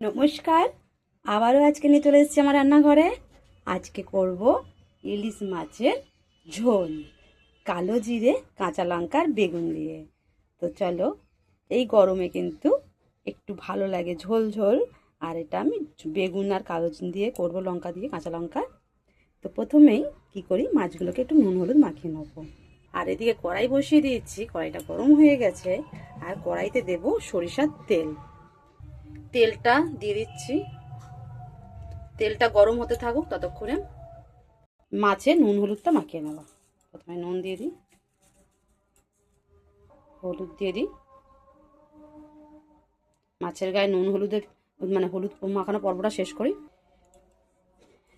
নমস্কার। আবারও আজকে নিয়ে চলে এসেছি আমার রান্নাঘরে। আজকে করব ইলিশ মাছের ঝোল, কালো জিরে, কাঁচা লঙ্কার বেগুন দিয়ে। তো চলো, এই গরমে কিন্তু একটু ভালো লাগে ঝোল ঝোল। আর এটা আমি বেগুন আর কালো দিয়ে করব, লঙ্কা দিয়ে, কাঁচা লঙ্কা। তো প্রথমেই কি করি, মাছগুলোকে একটু নুন হলুদ মাখিয়ে নেব। আর এদিকে কড়াই বসিয়ে দিয়েছি, কড়াইটা গরম হয়ে গেছে। আর কড়াইতে দেব সরিষার তেল। তেলটা দিয়ে দিচ্ছি। তেলটা গরম হতে থাকুক ততক্ষণে মাছে নুন, হলুদটা মাখিয়ে নেব। প্রথমে নুন দিয়ে দিই। হলুদ দিয়ে দিই। মাছের গায়ে নুন, হলুদের মানে হলুদ মাখানো পর্বটা শেষ করি।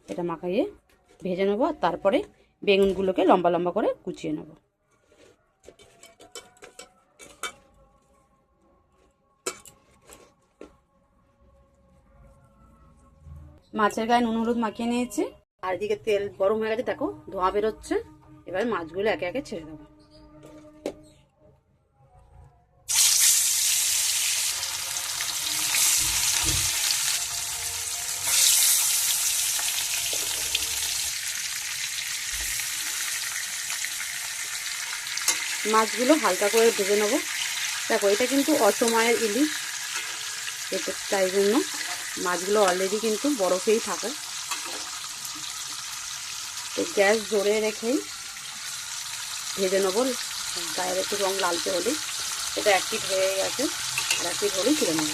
এটা মাখাইয়ে ভেজে নেব আর তারপরে বেগুনগুলোকে লম্বা লম্বা করে কুচিয়ে নেব। মাছের গায়ে নুন, হলুদ মাখিয়ে নিয়েছি। আর এদিকে তেল গরম হয়ে গেছে, দেখো, ধোঁয়া বেরোচ্ছে। এবার মাছগুলো একে একে ছেড়ে দেবো। মাছগুলো হালকা করে ভেজে নেব। দেখো, এটা কিন্তু অসময়ের ইলিশ তাই জন্য মাছগুলো অলরেডি কিন্তু বরফেই থাকে। তো গ্যাস জোরে রেখেই ভেজে নেব। গায়ের একটু রং লালচে হলে এটা পিট হয়ে গেছে, আর পিট হলেই তুলে নেব।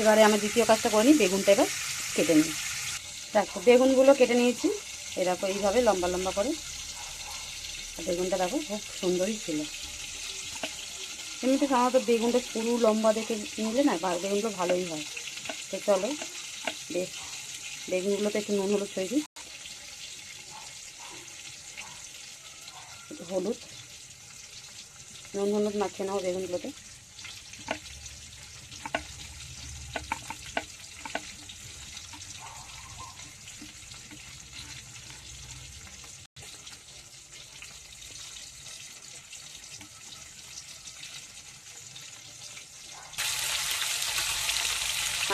এবারে আমি দ্বিতীয় কাজটা করে নিই, বেগুনটা এবার কেটে নিই। দেখো, বেগুনগুলো কেটে নিয়েছি। এরকম এইভাবে লম্বা লম্বা করে। বেগুনটা দেখো, খুব সুন্দরই ছিল। এমনিতে সাধারণত বেগুনটা পুরু লম্বা দেখে নিলে না বেগুনগুলো ভালোই হয়। তো চলো, বেশ, বেগুনগুলোতে একটু নুন হলুদ ছড়িয়ে দিই। হলুদ, নুন হলুদ মাখিয়ে নাও বেগুনগুলোতে।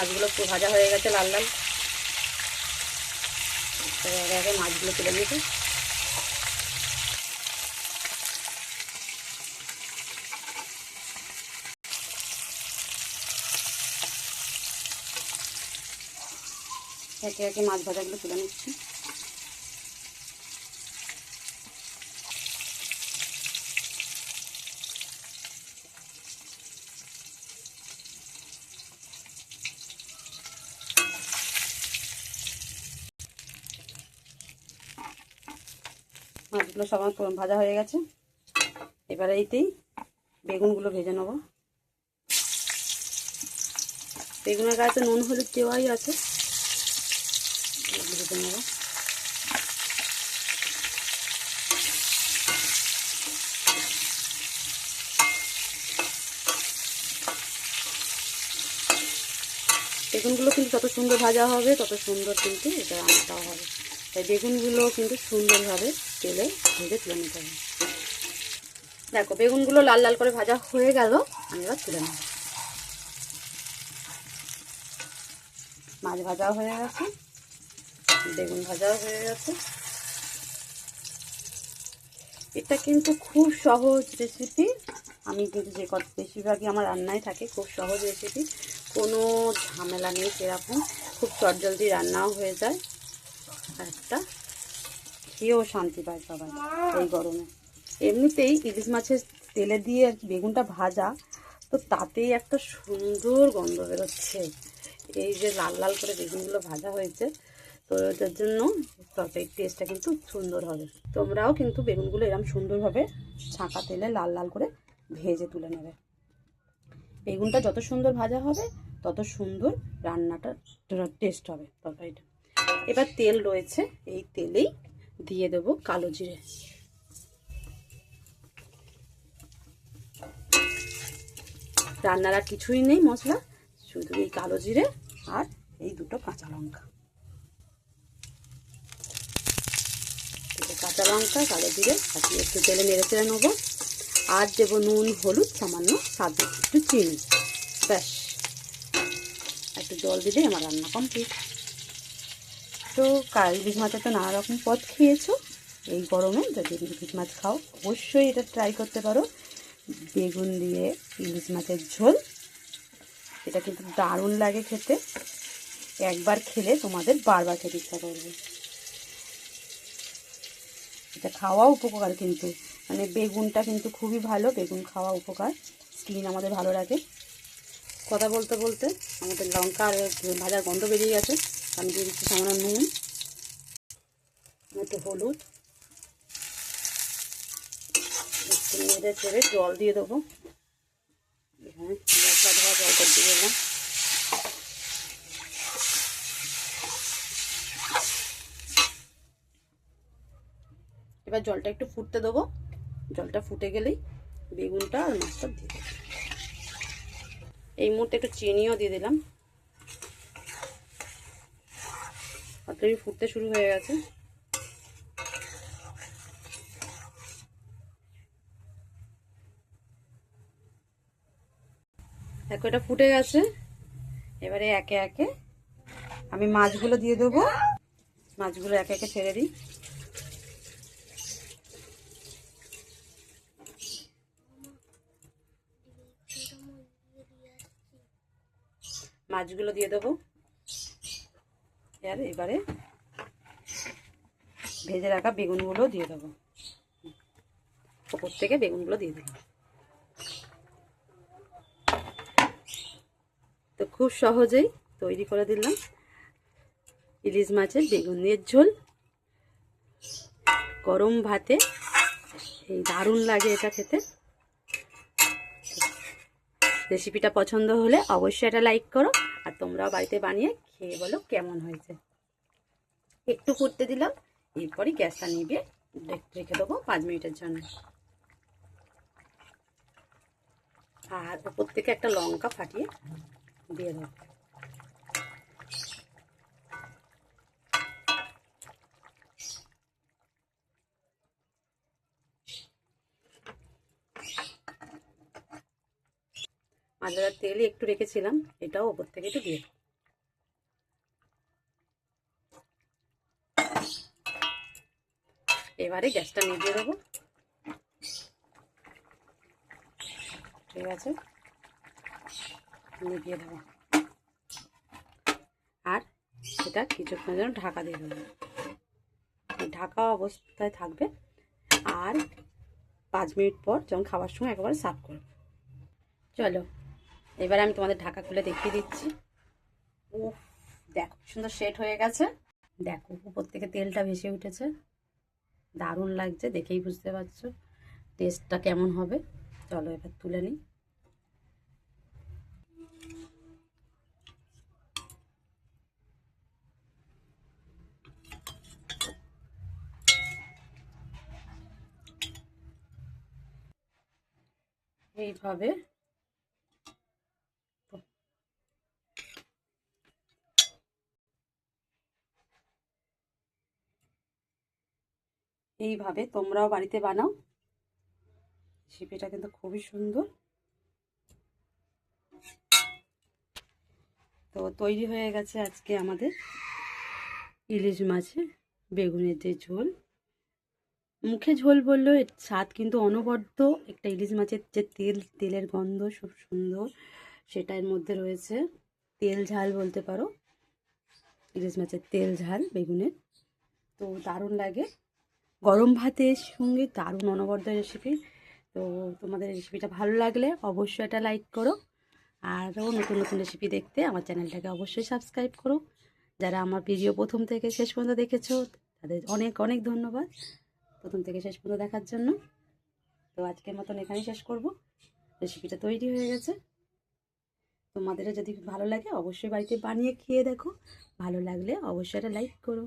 মাছগুলো একটু ভাজা হয়ে গেছে লাল লাল এবার আগে মাছগুলো তুলে নিয়েছি। একে একে মাছ ভাজাগুলো তুলে নিচ্ছি। মাছগুলো সব আমার ভাজা হয়ে গেছে। এবারে এইতেই বেগুনগুলো ভেজে নেব। বেগুনের গায়ে তো নুন, হলুদ দেওয়াই আছে। ভেজে নেব। বেগুনগুলো কিন্তু যত সুন্দর ভাজা হবে, তত সুন্দর কিন্তু এটা রান্নাটাও হবে। তাই বেগুনগুলো কিন্তু সুন্দরভাবে তেলে ভেজে তুলে নিতে হবে। দেখো, বেগুনগুলো লাল লাল করে ভাজা হয়ে গেল, আমি এবার তুলে নেব। মাছ ভাজাও হয়ে গেছে, বেগুন ভাজাও হয়ে গেছে। এটা কিন্তু খুব সহজ রেসিপি আমি কিন্তু যে কত বেশিরভাগই আমার রান্নায় থাকে, খুব সহজ রেসিপি কোনো ঝামেলা নেই সেরকম। খুব চটজলদি রান্নাও হয়ে যায়। একটা খেয়েও শান্তি পায় সবাই এই গরমে। এমনিতেই ইলিশ মাছের তেলে দিয়ে বেগুনটা ভাজা, তো তাতেই একটা সুন্দর গন্ধ বেরোচ্ছে। এই যে লাল লাল করে বেগুনগুলো ভাজা হয়েছে, তো এটার জন্য তরকারির টেস্টটা কিন্তু সুন্দর হবে। তোমরাও কিন্তু বেগুনগুলো এরকম সুন্দরভাবে ছাঁকা তেলে লাল লাল করে ভেজে তুলে নেবে। বেগুনটা যত সুন্দর ভাজা হবে, তত সুন্দর রান্নাটা টেস্ট হবে তরকারিটা। এবার তেল রয়েছে, এই তেলেই দিয়ে দেব কালো জিরে। রান্নার আর কিছুই নেই মশলা, শুধু এই কালো জিরে আর এই দুটো কাঁচা লঙ্কা। কাঁচা লঙ্কা, কালো জিরে আর একটু তেলে নেড়ে চেড়ে নেব। আর দেবো নুন, হলুদ, সামান্য স্বাদ একটু চিনি। ব্যাস। একটু জল দিলে আমার রান্না কমপ্লিট। তো কাল ইলিশ মাছের তো নানা রকম পদ খেয়েছো। এই গরমে যদি ইলিশ মাছ খাও, অবশ্যই এটা ট্রাই করতে পারো। বেগুন দিয়ে ইলিশ মাছের ঝোল। এটা কিন্তু দারুণ লাগে খেতে। একবার খেলে তোমাদের বারবার খেতে ইচ্ছা করবে। এটা খাওয়া উপকার কিন্তু। মানে বেগুনটা কিন্তু খুবই ভালো, বেগুন খাওয়া উপকার। স্কিন আমাদের ভালো লাগে কথা বলতে বলতে আমাদের লঙ্কা আর ভাজার গন্ধ বেরিয়ে গেছে। আমি দিয়ে দিচ্ছি সামান্য নুন, একটু হলুদ। একটু ছেড়ে জল দিয়ে দেবো। এখানে মশলা ধোয়া জলটা দিয়ে দিলাম। এবার জলটা একটু ফুটতে দেবো। জলটা ফুটে গেলেই বেগুনটা আর মাছটা দিয়ে দেবো। এই মুহূর্তে একটু চিনিও দিয়ে দিলাম। অলরেডি ফুটতে শুরু হয়ে গেছে। দেখো, এটা ফুটে গেছে। এবারে একে একে আমি মাছগুলো দিয়ে দেবো। মাছগুলো একে একে ছেড়ে দিই। মাছগুলো দিয়ে দেবো। আর এবারে ভেজে রাখা বেগুনগুলো দিয়ে দেবো। ওপর থেকে বেগুনগুলো দিয়ে দিলাম। তো খুব সহজেই তৈরি করে দিলাম ইলিশ মাছের বেগুনের ঝোল। গরম ভাতে, এই দারুণ লাগে এটা খেতে। রেসিপিটা পছন্দ হলে অবশ্যই এটা লাইক করো আর তোমরাও বাড়িতে বানিয়ে খেয়ে বলো কেমন হয়েছে। একটু ফুটতে দিলাম এরপরই গ্যাসটা নিভিয়ে রেখে দেবো পাঁচ মিনিটের জন্য। আর ওপর থেকে একটা লঙ্কা ফাটিয়ে দিয়ে দেবো। মাজার তেল একটু রেখেছিলাম, এটাও ওপর থেকে একটু দিয়ে দেবো। এবারে গ্যাসটা নিভিয়ে দেবো। ঠিক আছে? নিভিয়ে দেবো। আর সেটা কিছুক্ষণের জন্য ঢাকা দিয়ে দেবো। ঢাকা অবস্থায় থাকবে। আর পাঁচ মিনিট পর যখন খাবার সময় একেবারে সার্ভ করব। চলো, এবার আমি তোমাদের ঢাকা খুলে দেখিয়ে দিচ্ছি। ও দেখো, সুন্দর সেট হয়ে গেছে। দেখো, উপর থেকে তেলটা ভেসে উঠেছে। দারুণ লাগছে দেখেই বুঝতে পারছ। টেস্টটা কেমন হবে? চলো এবার তুলে নিই। এইভাবে এইভাবে তোমরাও বাড়িতে বানাও। রেসিপিটা কিন্তু খুবই সুন্দর। তো তৈরি হয়ে গেছে আজকে আমাদের ইলিশ মাছের বেগুনের যে ঝোল। মুখে ঝোল বললেও স্বাদ কিন্তু অনবদ্য। একটা ইলিশ মাছের যে তেল, তেলের গন্ধ খুব সুন্দর। সেটার মধ্যে রয়েছে তেল ঝাল বলতে পারো। ইলিশ মাছের তেল ঝাল বেগুনের। তো দারুণ লাগে। গরম ভাতের সঙ্গে দারুণ অনবদ্য রেসিপি তো তোমাদের রেসিপিটা ভালো লাগলে অবশ্যই এটা লাইক করো। আরও নতুন নতুন রেসিপি দেখতে আমার চ্যানেলটাকে অবশ্যই সাবস্ক্রাইব করো। যারা আমার ভিডিও প্রথম থেকে শেষ পর্যন্ত দেখেছ, তাদের অনেক অনেক ধন্যবাদ প্রথম থেকে শেষ পর্যন্ত দেখার জন্য। তো আজকের মতন এখানেই শেষ করব। রেসিপিটা তৈরি হয়ে গেছে। তোমাদেরও যদি ভালো লাগে অবশ্যই বাড়িতে বানিয়ে খেয়ে দেখো। ভালো লাগলে অবশ্যই এটা লাইক করো।